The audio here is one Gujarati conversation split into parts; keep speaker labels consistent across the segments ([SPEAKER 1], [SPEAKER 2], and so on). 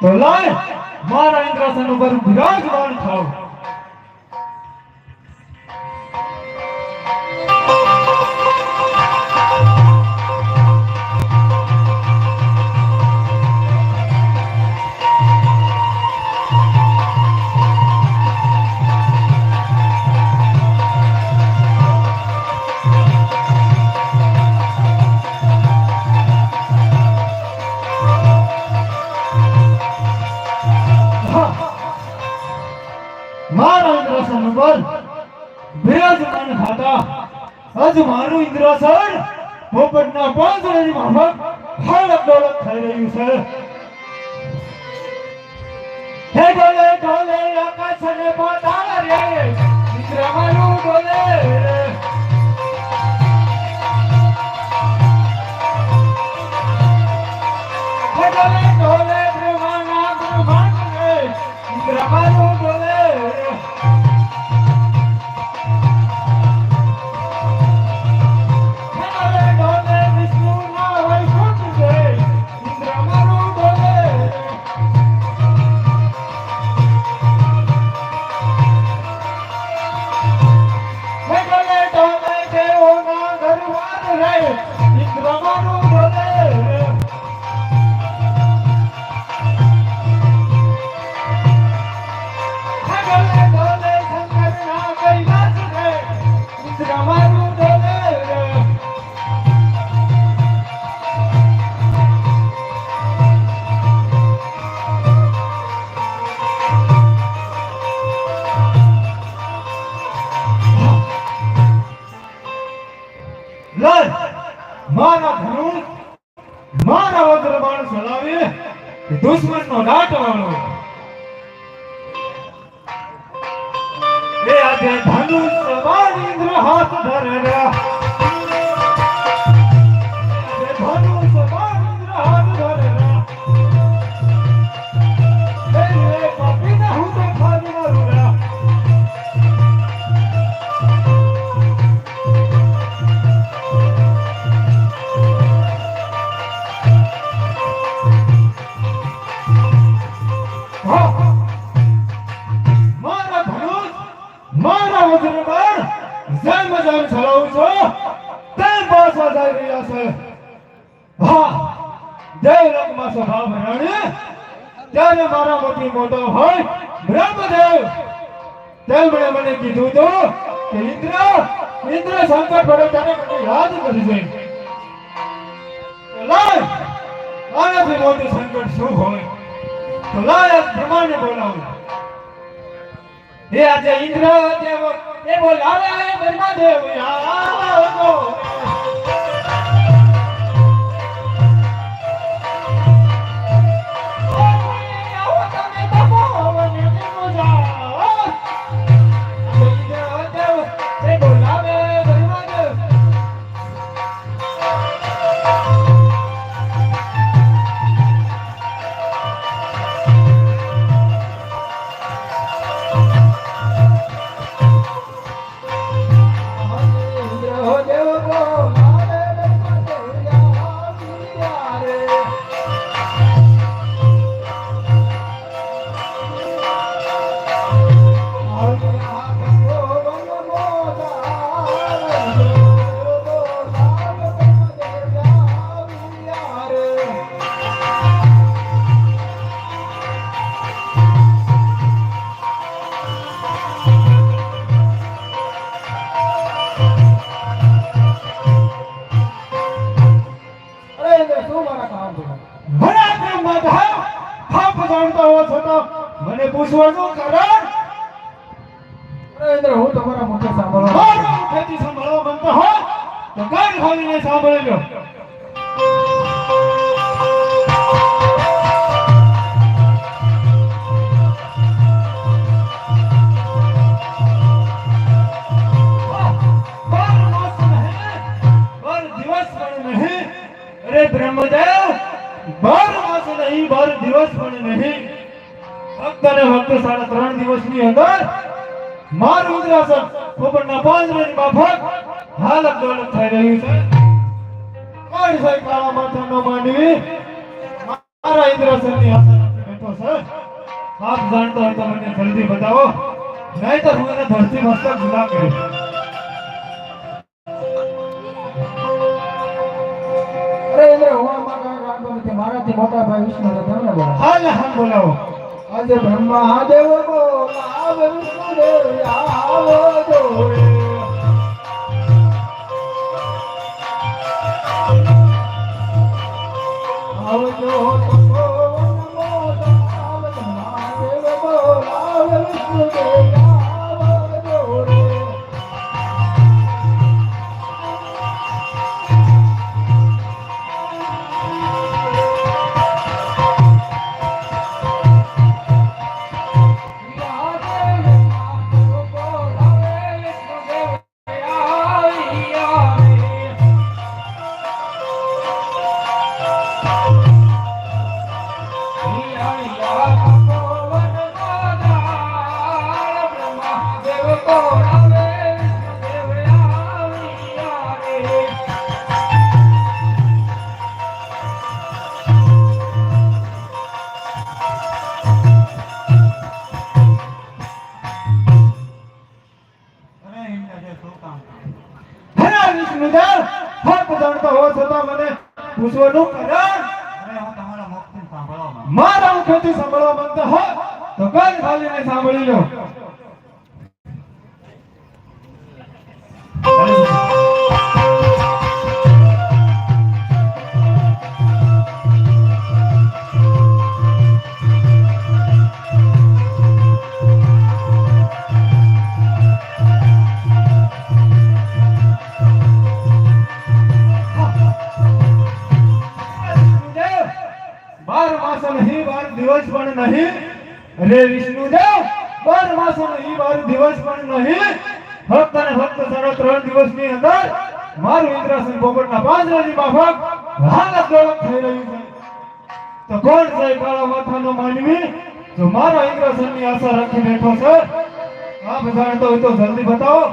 [SPEAKER 1] તો લાય મારા ઇન્દ્રાસન ઉપર વિરાજમાન થાવ ઇન્દ્રાસન ઉપર. વિરાજમાન થતા આજ મારું ઇન્દ્રાસન. પોપટના પાંદડાની માફક હળક ડોલક થઈ રહ્યું છે. હે ડોલે ડોલે આકાશને પાતાળ રે. ઇન્દ્રમાનું ડોલે હે ડોલે બાણ ચલાવી દુશ્મનનો નાટ વાળો એ આજે ધનુષ બાણ ઇન્દ્ર હાથ ધરે હા દેવલોકમાં સભા ભરાણી. ત્યારે મારા મોટી મોટો હોય બ્રહ્મદેવ. તેમણે મને કીધું હતું કે ઇન્દ્ર ઇન્દ્ર સંકટ શું હોય? તો લાય બ્રહ્માને બોલાવું. એ આજે ઇન્દ્ર, દેવ એ બોલાવે મને પૂછવાનું કારણ?
[SPEAKER 2] નરેન્દ્ર, હું તમારા મોટા સાંભળવા
[SPEAKER 1] મુખેથી સાંભળવા માંગતો હો તો કાન ખોલીને સાંભળી લો ને સાડા ત્રણ દિવસની અંદર મારું ઉદ્રાસન પોપટના પાંજરાની માફક હાલત દોલત થઈ રહ્યું છે. કોઈ સાહેબ કાળા માથાનો માંડવી. મારા ઇન્દ્રાસનની આસન બેઠો છે આપ જાણતો હોય તો મને જલ્દી બતાવો. નહીં તો હું એને ધરતી મસ્તક જુદા કરીશ
[SPEAKER 2] અરે હું મારાથી મોટા ભાઈ વિષ્ણુ હા
[SPEAKER 1] હાલ હાલ બોલાવો.
[SPEAKER 2] આજે બ્રહ્માદેવ ગો આવો જોડે. આવજો નમો દાવ બ્રહ્મા દેવ બોલાવ વિષ્ણુ
[SPEAKER 1] પૂછવાનું? બાર માસ નહીં બાર દિવસ પણ નહીં. રે વિષ્ણુદેવ બાર માસ નહીં બાર દિવસ પણ નહીં. ફક્ત અને ફક્ત સાડા ત્રણ દિવસની અંદર મારું ઇન્દ્રાસન પોપટના પાંજરાની માફક હાલત દોલત થઈ રહ્યું છે. તો કોણ છે કાળા માથાનો માનવી? જો મારા ઇન્દ્રાસનની આશા રાખી બેઠો છે જાણતો હોય તો જલ્દી બતાવો.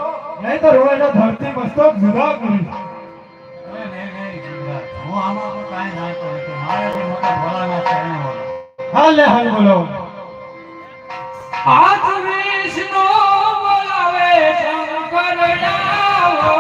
[SPEAKER 1] નહીંતર તો એના ધરતી મસ્તક જુદા હું આમાં કાંઈ ના કરું છું
[SPEAKER 2] મારે જે મોટા ભોળાના બોલાવે શંકર ડાવો.